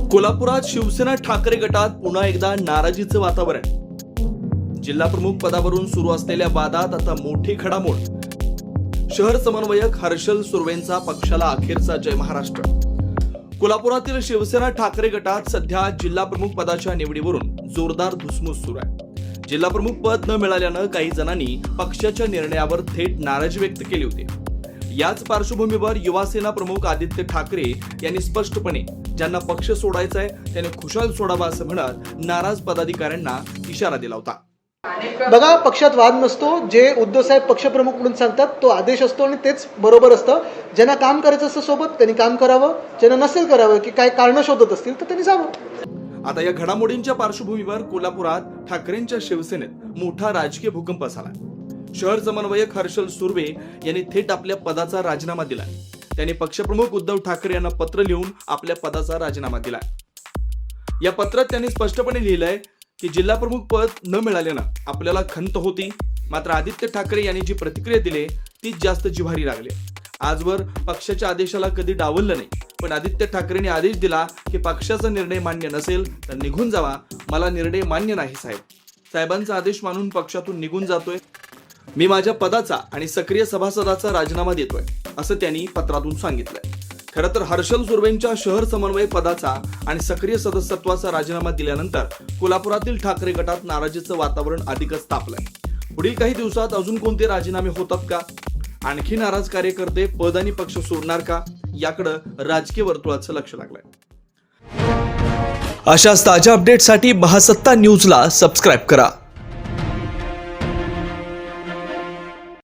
कोल्हापुरात शिवसेना ठाकरे गटात पुन्हा एकदा नाराजीचं वातावरण. जिल्हा प्रमुख पदावरून सुरू असलेल्या वादात आता मोठी घडामोड. शहर समन्वयक हर्षल सुर्वेंचा पक्षाला अखेरचा जय महाराष्ट्र. कोल्हापुरातील शिवसेना ठाकरे गटात सध्या जिल्हा प्रमुख पदाच्या निवडीवरून जोरदार धुसमूस सुरू आहे. जिल्हा प्रमुख पद न मिळाल्यानं काही जणांनी पक्षाच्या निर्णयावर थेट नाराजी व्यक्त केली होती. याच पार्श्वभूमीवर युवासेना प्रमुख आदित्य ठाकरे यांनी स्पष्टपणे ज्यांना पक्ष सोडायचा आहे त्याने खुशाल सोडावा असं म्हणत नाराज पदाधिकाऱ्यांना इशारा दिला होता. बघा पक्षात वाद नसतो. जे उद्धव साहेब पक्षप्रमुख म्हणून सांगतात तो आदेश असतो आणि तेच बरोबर असतं. ज्यांना काम करायचं असतं सोबत त्यांनी काम करावं. ज्यांना नसेल करावं की काय कारण शोधत असतील तर त्यांनी जावं. आता या घडामोडींच्या पार्श्वभूमीवर कोल्हापुरात ठाकरेंच्या शिवसेनेत मोठा राजकीय भूकंप झाला. शहर समन्वयक हर्षल सुर्वे यांनी थेट आपल्या पदाचा राजीनामा दिला त्यांनी पक्षप्रमुख उद्धव ठाकरे यांना पत्र लिहून आपल्या पदाचा राजीनामा दिला या पत्रात त्यांनी स्पष्टपणे लिहिलंय की जिल्हा प्रमुख पद न मिळाल्यानं आपल्याला खंत होती. मात्र आदित्य ठाकरे यांनी जी प्रतिक्रिया दिली तीच जास्त जिव्हारी लागली. आजवर पक्षाच्या आदेशाला कधी डावललं नाही. पण आदित्य ठाकरेंनी आदेश दिला की पक्षाचा निर्णय मान्य नसेल तर निघून जावा. मला निर्णय मान्य नाही साहेब. साहेबांचा आदेश मानून पक्षातून निघून जातोय. मी माझ्या पदाचा आणि सक्रिय सभासदाचा राजीनामा देतोय असं त्यांनी पत्रातून सांगितलंय. खरं तर हर्षल सुर्वेंच्या शहर समन्वय पदाचा आणि सक्रिय सदस्यत्वाचा राजीनामा दिल्यानंतर कोल्हापुरातील ठाकरे गटात नाराजीचं वातावरण अधिकच तापलंय. पुढील काही दिवसात अजून कोणते राजीनामे होतात का? आणखी नाराज कार्यकर्ते पद आणि पक्ष सोडणार का? याकडं राजकीय वर्तुळाचं लक्ष लागलंय. अशाच ताज्या अपडेटसाठी बहासत्ता न्यूजला सबस्क्राईब करा.